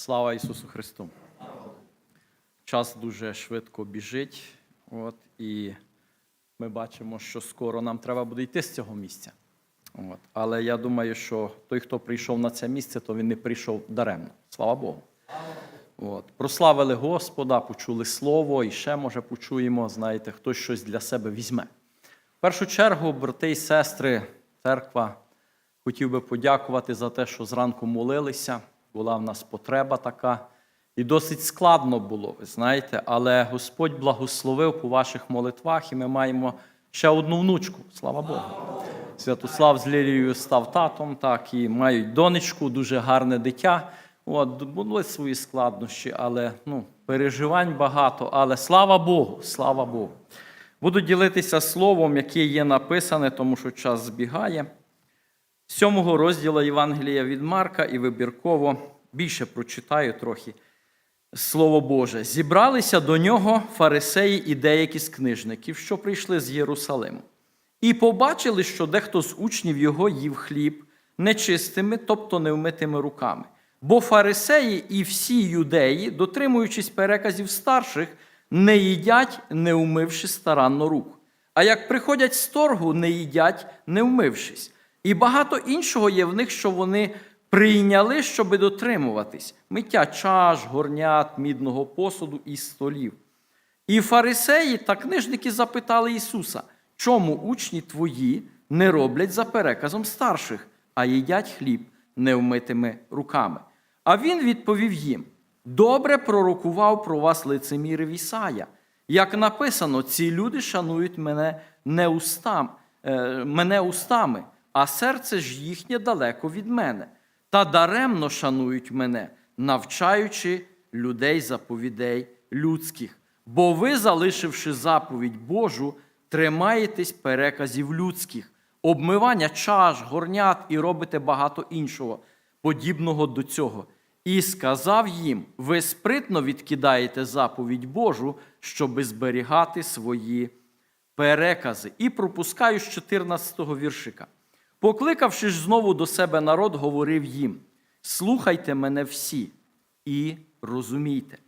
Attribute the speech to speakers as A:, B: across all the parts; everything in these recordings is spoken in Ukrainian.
A: Слава Ісусу Христу! Час дуже швидко біжить, от, і ми бачимо, що скоро нам треба буде йти з цього місця. От. Але я думаю, що той, хто прийшов на це місце, то він не прийшов даремно. Слава Богу. От. Прославили Господа, почули Слово, і ще, може, почуємо, знаєте, хтось щось для себе візьме. В першу чергу, брати і сестри, церква, хотів би подякувати за те, що зранку молилися. Була в нас потреба така. І досить складно було, ви знаєте, але Господь благословив по ваших молитвах, і ми маємо ще одну внучку. Слава Богу. Святослав з Лілією став татом, так, і мають донечку, дуже гарне дитя. От, були свої складнощі, але ну, переживань багато. Але слава Богу, слава Богу. Буду ділитися словом, яке є написане, тому що час збігає. Сьомого розділу Євангелія від Марка і вибірково більше прочитаю трохи. Слово Боже, зібралися до нього фарисеї і деякі з книжників, що прийшли з Єрусалиму, і побачили, що дехто з учнів його їв хліб нечистими, тобто невмитими руками. Бо фарисеї і всі юдеї, дотримуючись переказів старших, не їдять, не вмивши старанно рук. А як приходять з торгу, не їдять, не вмившись. І багато іншого є в них, що вони прийняли, щоби дотримуватись миття чаш, горнят, мідного посуду і столів. І фарисеї та книжники запитали Ісуса, чому учні твої не роблять за переказом старших, а їдять хліб невмитими руками. А він відповів їм: добре пророкував про вас лицемірив Ісая. Як написано, ці люди шанують мене не устам, е, мене устами, а серце ж їхнє далеко від мене. Та даремно шанують мене, навчаючи людей заповідей людських. Бо ви, залишивши заповідь Божу, тримаєтесь переказів людських, обмивання чаш, горнят і робите багато іншого, подібного до цього. І сказав їм: ви спритно відкидаєте заповідь Божу, щоби зберігати свої перекази. І пропускаю з 14-го віршика. Покликавши ж знову до себе народ, говорив їм: слухайте мене всі і розумійте.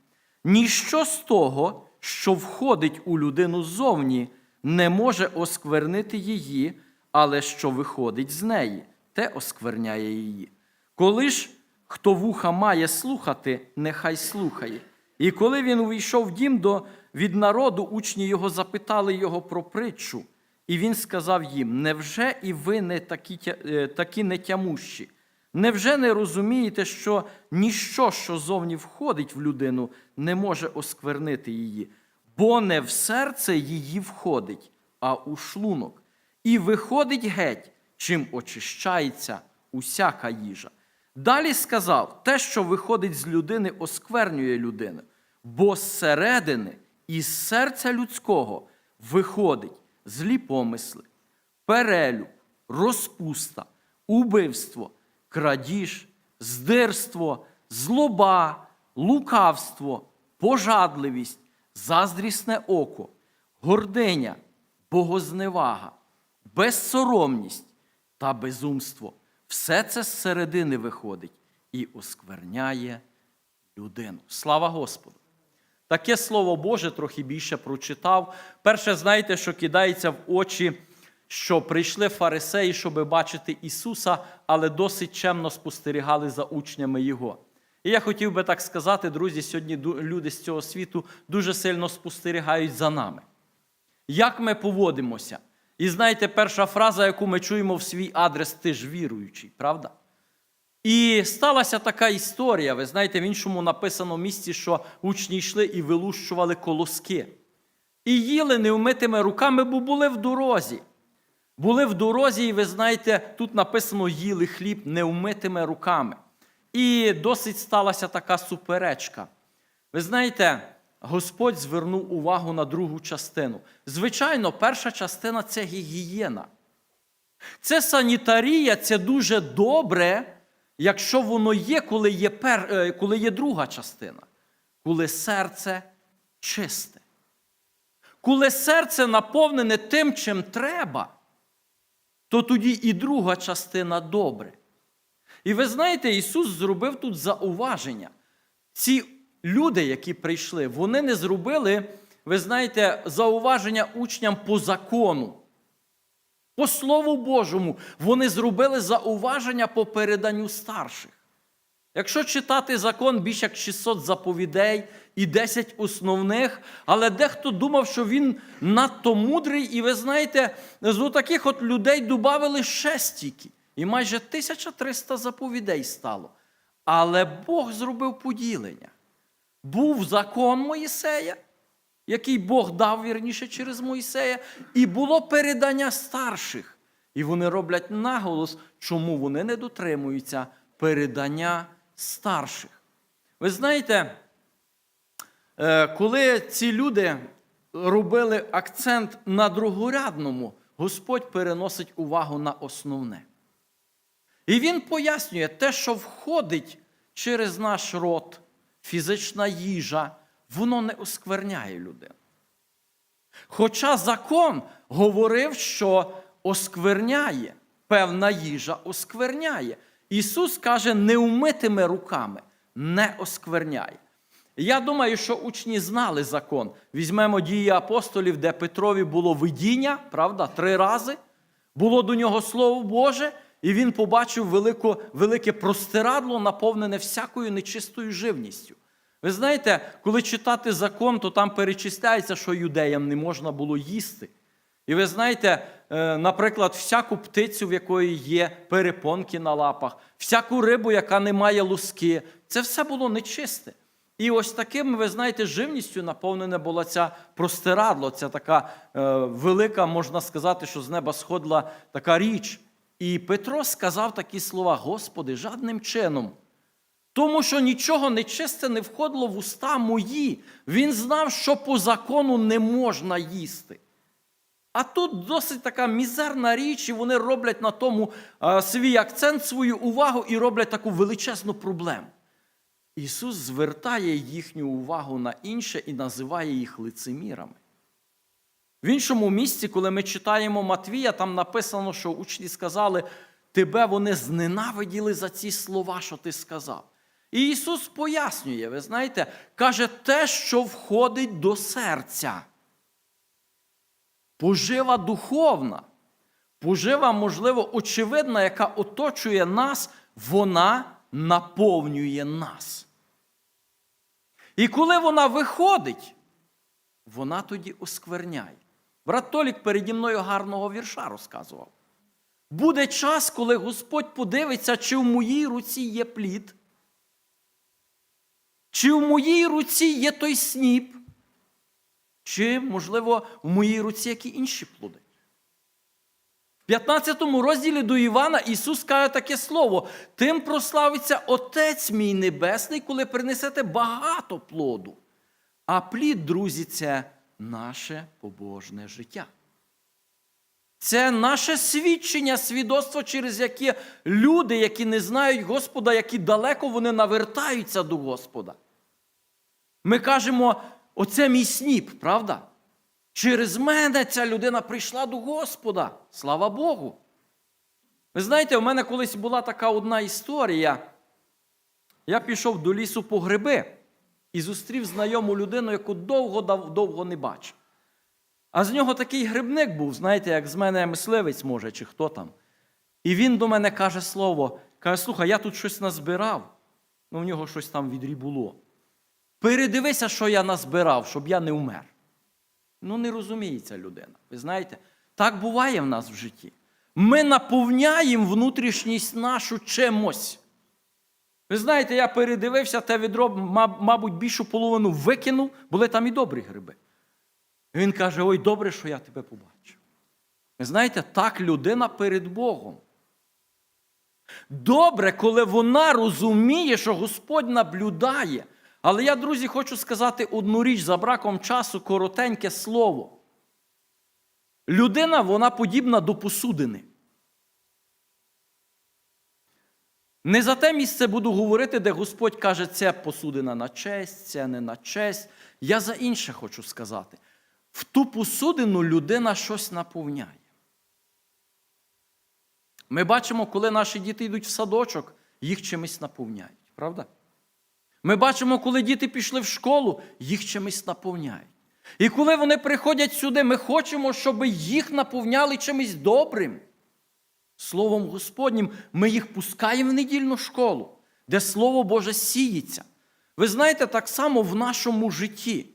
A: Ніщо з того, що входить у людину ззовні, не може осквернити її, але що виходить з неї, те оскверняє її. Коли ж хто вуха має слухати, нехай слухає. І коли він увійшов в дім до, від народу, учні його запитали його про притчу. І він сказав їм: Невже і ви не такі, е, такі нетямущі? Невже не розумієте, що ніщо, що зовні входить в людину, не може осквернити її? Бо не в серце її входить, а у шлунок, і виходить геть, чим очищається усяка їжа. Далі сказав: те, що виходить з людини, осквернює людину, бо зсередини, із серця людського виходить злі помисли, перелюб, розпуста, убивство, крадіж, здирство, злоба, лукавство, пожадливість, заздрісне око, гординя, богозневага, безсоромність та безумство. Все це зсередини виходить і оскверняє людину. Слава Господу! Таке слово Боже трохи більше прочитав. Перше, знаєте, що кидається в очі, що прийшли фарисеї, щоб бачити Ісуса, але досить чемно спостерігали за учнями Його. І я хотів би так сказати, друзі, сьогодні люди з цього світу дуже сильно спостерігають за нами. Як ми поводимося? І знаєте, перша фраза, яку ми чуємо в свій адрес, ти ж віруючий, правда? І сталася така історія. Ви знаєте, в іншому написано місці, що учні йшли і вилущували колоски. І їли невмитими руками, бо були в дорозі. Були в дорозі, і ви знаєте, тут написано їли хліб невмитими руками. І досить сталася така суперечка. Ви знаєте, Господь звернув увагу на другу частину. Звичайно, перша частина це гігієна. Це санітарія, це дуже добре, якщо воно є, коли є, пер, е, коли є друга частина, коли серце чисте. Коли серце наповнене тим, чим треба, то тоді і друга частина добре. І ви знаєте, Ісус зробив тут зауваження. ці люди, які прийшли, вони не зробили, ви знаєте, зауваження учням по закону. По Слову Божому, вони зробили зауваження по переданню старших. Якщо читати закон більш як 600 заповідей і 10 основних, але дехто думав, що він надто мудрий, і ви знаєте, з таких от людей додали ще стільки. І майже 1300 заповідей стало. Але Бог зробив поділення. Був закон Моїсея, який Бог дав вірніше через Моїсея, і було передання старших. І вони роблять наголос, чому вони не дотримуються передання старших. Ви знаєте, е, коли ці люди робили акцент на другорядному, Господь переносить увагу на основне. І він пояснює те, що входить через наш рот, фізична їжа, воно не оскверняє людину. Хоча закон говорив, що оскверняє, певна їжа оскверняє. Ісус каже, неумитими руками не оскверняє. Я думаю, що учні знали закон. Візьмемо дії апостолів, де Петрові було видіння, правда, три рази. Було до нього Слово Боже, і він побачив велике простирадло, наповнене всякою нечистою живністю. Ви знаєте, коли читати закон, то там перечисляється, що юдеям не можна було їсти. І ви знаєте, е, наприклад, всяку птицю, в якої є перепонки на лапах, всяку рибу, яка не має луски, це все було нечисте. І ось таким, ви знаєте, живністю наповнена була ця простирадло, ця така е, велика, можна сказати, що з неба сходила така річ. І Петро сказав такі слова: Господи, жадним чином. Тому що нічого нечисте не входило в уста мої. Він знав, що по закону не можна їсти. А тут досить така мізерна річ, і вони роблять на тому а, свій акцент, свою увагу і роблять таку величезну проблему. Ісус звертає їхню увагу на інше і називає їх лицемірами. В іншому місці, коли ми читаємо Матвія, там написано, що учні сказали, тебе вони зненавиділи за ці слова, що ти сказав. І Ісус пояснює, ви знаєте, каже те, що входить до серця. Пожива духовна, пожива, можливо, очевидна, яка оточує нас, вона наповнює нас. І коли вона виходить, вона тоді оскверняє. Брат Толік переді мною гарного вірша розказував. Буде час, коли Господь подивиться, чи в моїй руці є плід, чи в моїй руці є той сніп, чи, можливо, в моїй руці які інші плоди. В 15 розділі до Івана Ісус каже таке слово: тим прославиться Отець мій Небесний, коли принесете багато плоду. А плід, друзі, це наше побожне життя. Це наше свідчення, свідоцтво, через яке люди, які не знають Господа, які далеко вони навертаються до Господа. Ми кажемо, оце мій сніп, правда? Через мене ця людина прийшла до Господа. Слава Богу. Ви знаєте, у мене колись була така одна історія. Я пішов до лісу по гриби і зустрів знайому людину, яку довго довго не бачив. А з нього такий грибник був, знаєте, як з мене мисливець, може, чи хто там. І він до мене каже слово, каже: слухай, я тут щось назбирав, ну в нього щось там відрі було. Передивися, що я назбирав, щоб я не вмер. Ну, не розуміє ця людина. Ви знаєте, так буває в нас в житті. Ми наповняємо внутрішність нашу чимось. Ви знаєте, я передивився те відро, мабуть, більшу половину викинув, були там і добрі гриби. Він каже: Ой, добре, що я тебе побачив. Ви знаєте, так людина перед Богом. Добре, коли вона розуміє, що Господь наблюдає. Але я, друзі, хочу сказати одну річ за браком часу коротеньке слово. Людина, вона подібна до посудини. Не за те місце буду говорити, де Господь каже, це посудина на честь, це не на честь. Я за інше хочу сказати. В ту посудину людина щось наповняє. Ми бачимо, коли наші діти йдуть в садочок, їх чимось наповняють, правда? Ми бачимо, коли діти пішли в школу, їх чимось наповняють. І коли вони приходять сюди, ми хочемо, щоб їх наповняли чимось добрим. Словом Господнім, ми їх пускаємо в недільну школу, де Слово Боже сіється. Ви знаєте, так само в нашому житті.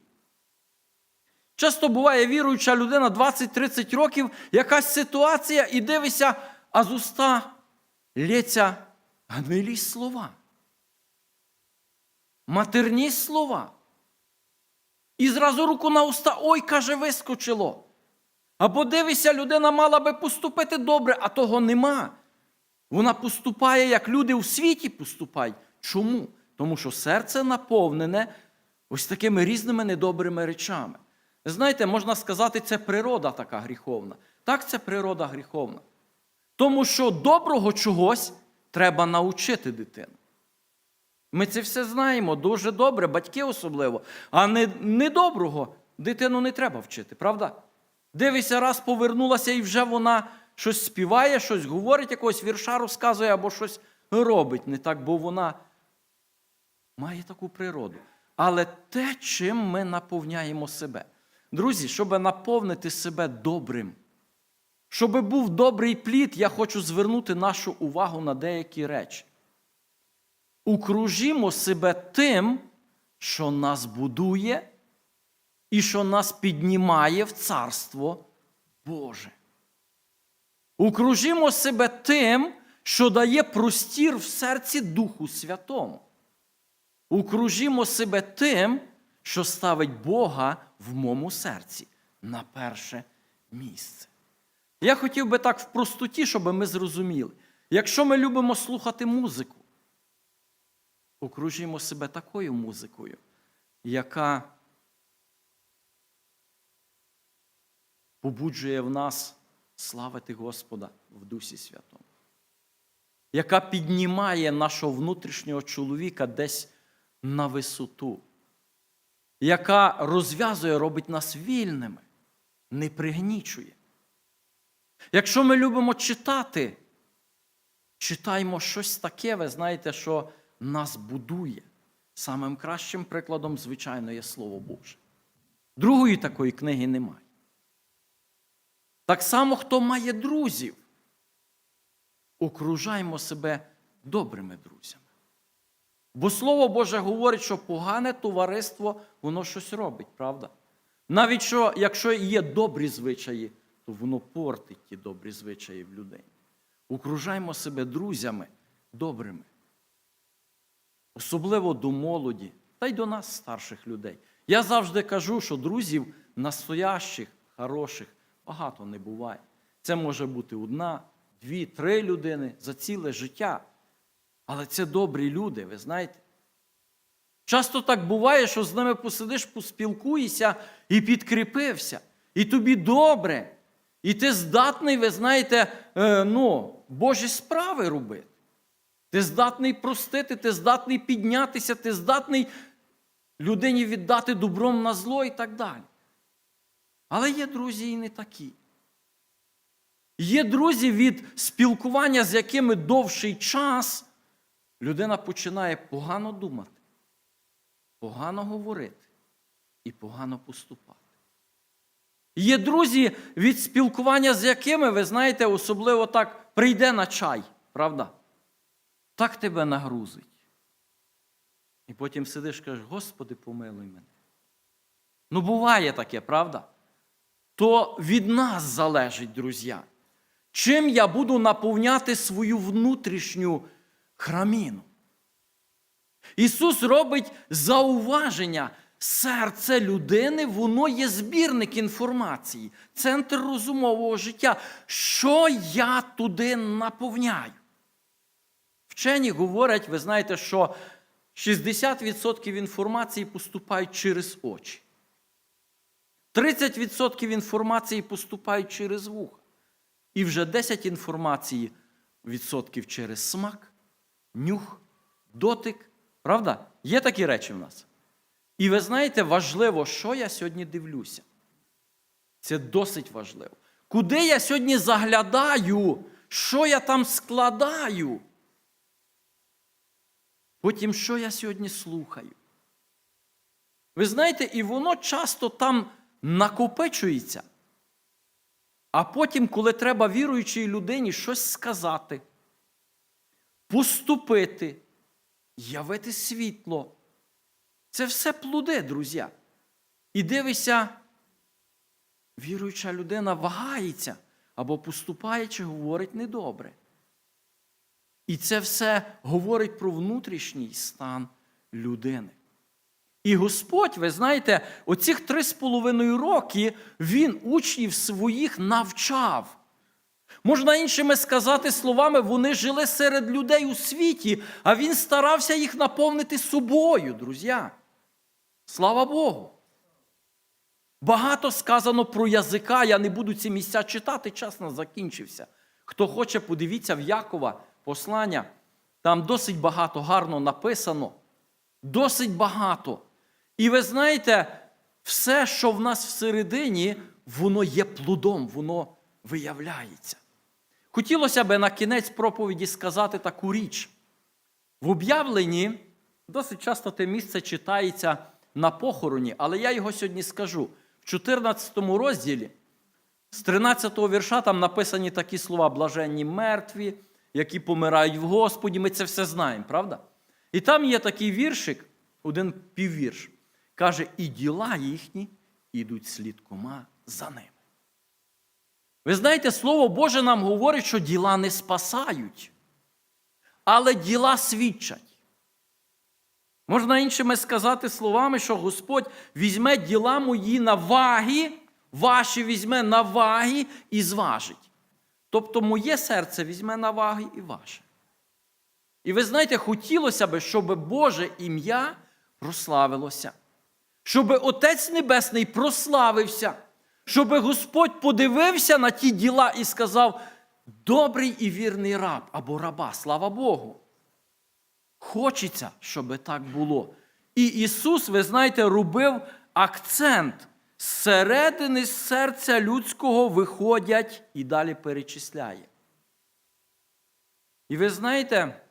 A: Часто буває віруюча людина 20-30 років, якась ситуація, і дивишся, а з уста лється гнилі слова. Матерні слова. І зразу руку на уста, ой, каже, вискочило. Або дивися, людина мала би поступити добре, а того нема. Вона поступає, як люди у світі поступають. Чому? Тому що серце наповнене ось такими різними недобрими речами. Знаєте, можна сказати, це природа така гріховна. Так, це природа гріховна. Тому що доброго чогось треба навчити дитину. Ми це все знаємо дуже добре, батьки особливо. А не, недоброго дитину не треба вчити, правда? Дивися, раз повернулася, і вже вона щось співає, щось говорить, якогось вірша розказує або щось робить не так, бо вона має таку природу. Але те, чим ми наповняємо себе. Друзі, щоб наповнити себе добрим, щоб був добрий плід, я хочу звернути нашу увагу на деякі речі. Укружімо себе тим, що нас будує і що нас піднімає в Царство Боже. Укружімо себе тим, що дає простір в серці Духу Святому. Укружімо себе тим, що ставить Бога в моєму серці на перше місце. Я хотів би так в простоті, щоб ми зрозуміли. Якщо ми любимо слухати музику, окружімо себе такою музикою, яка побуджує в нас славити Господа в Дусі Святому, яка піднімає нашого внутрішнього чоловіка десь на висоту, яка розв'язує, робить нас вільними, не пригнічує. Якщо ми любимо читати, читаємо щось таке, ви знаєте, що нас будує. Самим кращим прикладом, звичайно, є Слово Боже. Другої такої книги немає. Так само, хто має друзів, окружаємо себе добрими друзями. Бо Слово Боже говорить, що погане товариство, воно щось робить, правда? Навіть що, якщо є добрі звичаї, то воно портить ті добрі звичаї в людей. Окружаємо себе друзями добрими. Особливо до молоді, та й до нас, старших людей. Я завжди кажу, що друзів настоящих, хороших, багато не буває. Це може бути одна, дві, три людини за ціле життя. Але це добрі люди, ви знаєте. Часто так буває, що з ними посидиш, поспілкуєшся і підкріпився. І тобі добре. І ти здатний, ви знаєте, е, ну, Божі справи робити. Ти здатний простити, ти здатний піднятися, ти здатний людині віддати добром на зло і так далі. Але є друзі і не такі. Є друзі, від спілкування, з якими довший час людина починає погано думати, погано говорити і погано поступати. Є друзі, від спілкування, з якими, ви знаєте, особливо так прийде на чай, правда? Так тебе нагрузить. І потім сидиш і кажеш, Господи, помилуй мене. Ну, буває таке, правда? То від нас залежить, друзі. Чим я буду наповняти свою внутрішню храміну? Ісус робить зауваження. Серце людини, воно є збірник інформації, центр розумового життя. Що я туди наповняю? Вчені говорять, ви знаєте, що 60% інформації поступають через очі. 30% інформації поступають через вуха. І вже 10 інформації відсотків через смак, нюх, дотик. Правда? Є такі речі в нас. І ви знаєте, важливо, що я сьогодні дивлюся. Це досить важливо. Куди я сьогодні заглядаю, що я там складаю? Потім, що я сьогодні слухаю? Ви знаєте, і воно часто там накопичується. А потім, коли треба віруючій людині щось сказати, поступити, явити світло, це все плоди, друзі. І дивися, віруюча людина вагається або поступає, чи говорить недобре. І це все говорить про внутрішній стан людини. І Господь, ви знаєте, оцих три з половиною роки Він учнів своїх навчав. Можна іншими сказати словами, вони жили серед людей у світі, а він старався їх наповнити собою, друзі. Слава Богу. Багато сказано про язика, я не буду ці місця читати, час нас закінчився. Хто хоче, подивіться в Якова послання, там досить багато гарно написано. Досить багато. І ви знаєте, все, що в нас всередині, воно є плодом, воно виявляється. Хотілося б на кінець проповіді сказати таку річ. В об'явленні досить часто те місце читається на похороні, але я його сьогодні скажу. В 14 розділі з 13 го вірша там написані такі слова: блаженні мертві, які помирають в Господі. Ми це все знаємо, правда? І там є такий віршик, один піввірш. Каже, і діла їхні ідуть слідкома за ними. Ви знаєте, Слово Боже нам говорить, що діла не спасають, але діла свідчать. Можна іншими сказати словами, що Господь візьме діла мої на ваги, ваші візьме на ваги і зважить. Тобто моє серце візьме на ваги і ваше. І ви знаєте, хотілося б, щоб Боже ім'я прославилося, щоб Отець Небесний прославився, щоб Господь подивився на ті діла і сказав: добрий і вірний раб або раба, слава Богу. Хочеться, щоб так було. І Ісус, ви знаєте, робив акцент. Зсередини серця людського виходять і далі перечисляє. І ви знаєте,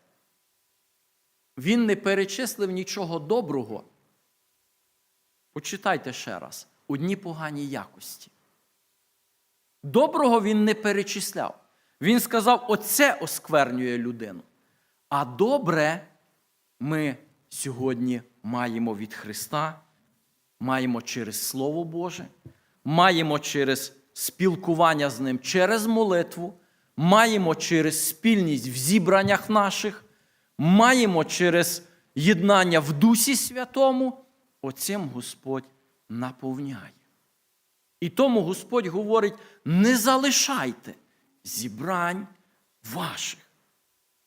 A: він не перечислив нічого доброго. Почитайте ще раз: одні погані якості. Доброго він не перечисляв. Він сказав: оце осквернює людину. А добре ми сьогодні маємо від Христа, маємо через Слово Боже, маємо через спілкування з Ним, через молитву, маємо через спільність в зібраннях наших, маємо через єднання в Дусі Святому. Оцим Господь наповняє. І тому Господь говорить: не залишайте зібрань ваших.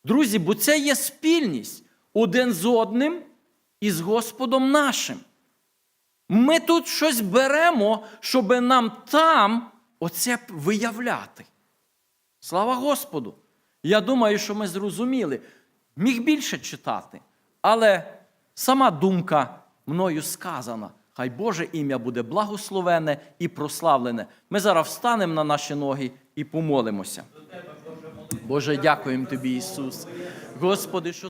A: Друзі, бо це є спільність один з одним і з Господом нашим. Ми тут щось беремо, щоб нам там оце виявляти. Слава Господу! Я думаю, що ми зрозуміли. Міг більше читати, але сама думка мною сказана. Хай Боже ім'я буде благословене і прославлене. Ми зараз встанемо на наші ноги і помолимося. Боже, дякуємо Тобі, Ісус. Господи, що